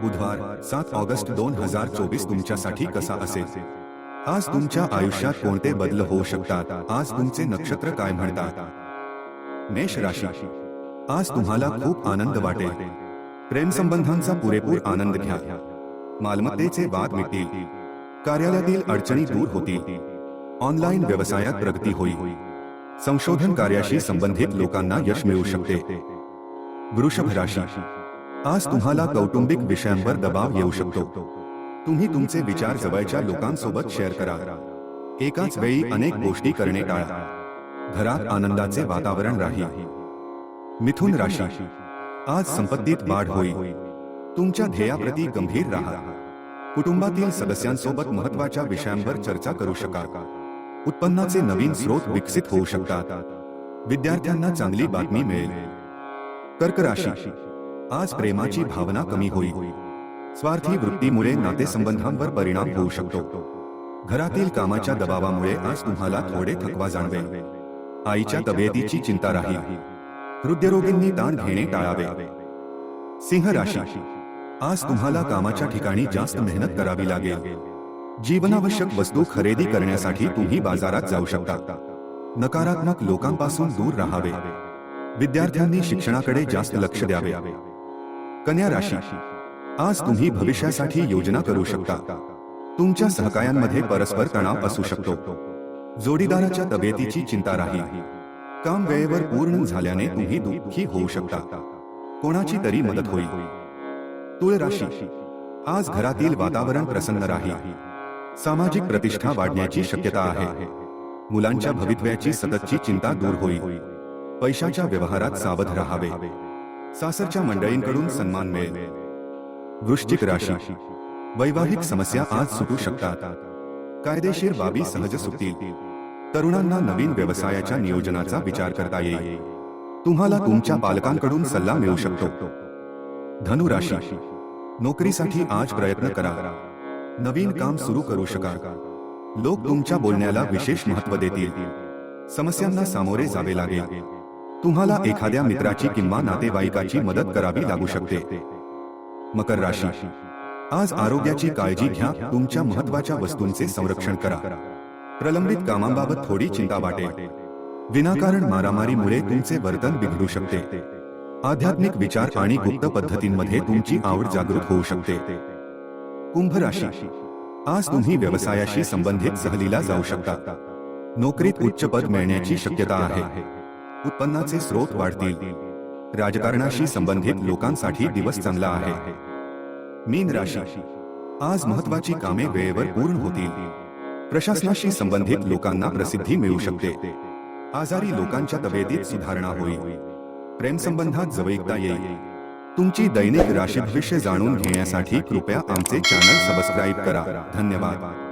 बुधवार, सात ऑगस्ट दोन हज़ार चोवीस तुमच्यासाठी कसा असेल? आज तुमच्या आयुष्यात कोणते बदल होऊ शकतात? आज तुमचे नक्षत्र काय म्हणतात? मेष राशी. आज तुम्हाला खूप आनंद वाटेल. प्रेम संबंधांचा पुरेपूर आनंद घ्या. मालमत्तेचे वाद मिटतील. कार्यालयातील अडचणी दूर होतील. ऑनलाईन व्यवसायात प्रगती होईल. संशोधन कार्याशी संबंधित लोकांना यश मिळू शकते. वृषभ राशी. आज तुम्हाला कौटुंबिक विषयांवर दबाव येऊ शकतो. तुम्ही तुमचे विचार जवळच्या लोकांसोबत शेअर करा. एकाच वेळी अनेक गोष्टी करणे टाळा घरात आनंदाचे वातावरण राहील. मिथुन राशी. आज संपत्तीत वाढ होईल. तुमच्या ध्येयाप्रती गंभीर राहा. कुटुंबातील सदस्यांसोबत महत्त्वाच्या विषयांवर चर्चा करू शका उत्पन्नाचे नवीन स्रोत विकसित होऊ शकतात. विद्यार्थ्यांना चांगली बातमी मिळेल. कर्क राशी. आज प्रेमाची भावना कमी होईल स्वार्थी वृत्तीमुळे नातेसंबंधांवर परिणाम होऊ शकतो. घरातील कामाच्या दबावामुळे आज तुम्हाला थोडे थकवा जाणवेल. आईच्या तब्येतीची चिंता राहील. हृदयरोगींनी ताण घेणे टाळावे. सिंह राशी. आज तुम्हाला कामाच्या ठिकाणी जास्त मेहनत करावी लागेल. जीवनावश्यक वस्तू खरेदी करण्यासाठी तुम्ही बाजारात जाऊ शकता. नकारात्मक लोकांपासून दूर राहावे. विद्यार्थ्यांनी शिक्षणाकडे जास्त लक्ष द्यावे. कन्या राशी. आज तुम्ही भविष्यासाठी योजना करू शकता. तुमच्या सहकायांमध्ये परस्पर तणाव असू शकतो. जोडीदाराच्या तब्येतीची चिंता राहील. काम वेळेवर पूर्ण झाल्याने तुम्ही दुःखी होऊ शकता. कोणाची तरी मदत होईल. तुळ राशी आज घरातील वातावरण प्रसन्न राहील. सामाजिक प्रतिष्ठा वाढण्याची शक्यता आहे. मुलांच्या भवितव्याची सततची चिंता दूर होईल. पैशाच्या व्यवहारात सावध राहावे. सासरच्या मंडळींकडून सन्मान मिळेल. वृश्चिक राशी. वैवाहिक समस्या आज सुटू शकतात. कायदेशीर बाबी सहज सुटतील. तरुणांना नवीन व्यवसायाच्या नियोजनाचा विचार करता येईल. तुम्हाला तुमच्या पालकांकडून सल्ला मिळू शकतो. धनु राशी नोकरीसाठी आज प्रयत्न करा. नवीन काम सुरू करू शका. लोक तुमच्या बोलण्याला विशेष महत्व देतील. समस्यांना सामोरे जावे लागेल. तुम्हाला एखाद्या मित्राची किंवा नातेवाईकाची मदत करावी लागू शकते. मकर राशी. आज आरोग्याची काळजी घ्या तुमच्या महत्त्वाच्या वस्तूंचे संरक्षण करा. प्रलंबित कामांबाबत थोडी चिंता वाटेल. विनाकारण मारामारीमुळे तुमचे वर्तन बिघडू शकते. आध्यात्मिक विचार आणि गुप्त पद्धतींमध्ये तुमची आवड जागृत होऊ शकते. कुंभ राशी. आज तुम्ही व्यवसायाशी संबंधित सहलीला जाऊ शकता. नोकरीत उच्च पद मिळण्याची शक्यता आहे. उत्पन्नाचे स्रोत वाढतील. राजकारणाशी संबंधित लोकांसाठी दिवस चांगला आहे. मीन राशी. आज महत्वाची कामे वेळेवर पूर्ण होतील. प्रशासनाशी संबंधित लोकांना प्रसिद्धी मिळू शकते. आजारी लोकांच्या तब्येतीत सुधारणा होईल. प्रेम संबंधात जवळीकता येईल. तुमची दैनिक राशी भविष्य जाणून घेण्यासाठी कृपया आमचे चॅनल सबस्क्राईब करा. धन्यवाद.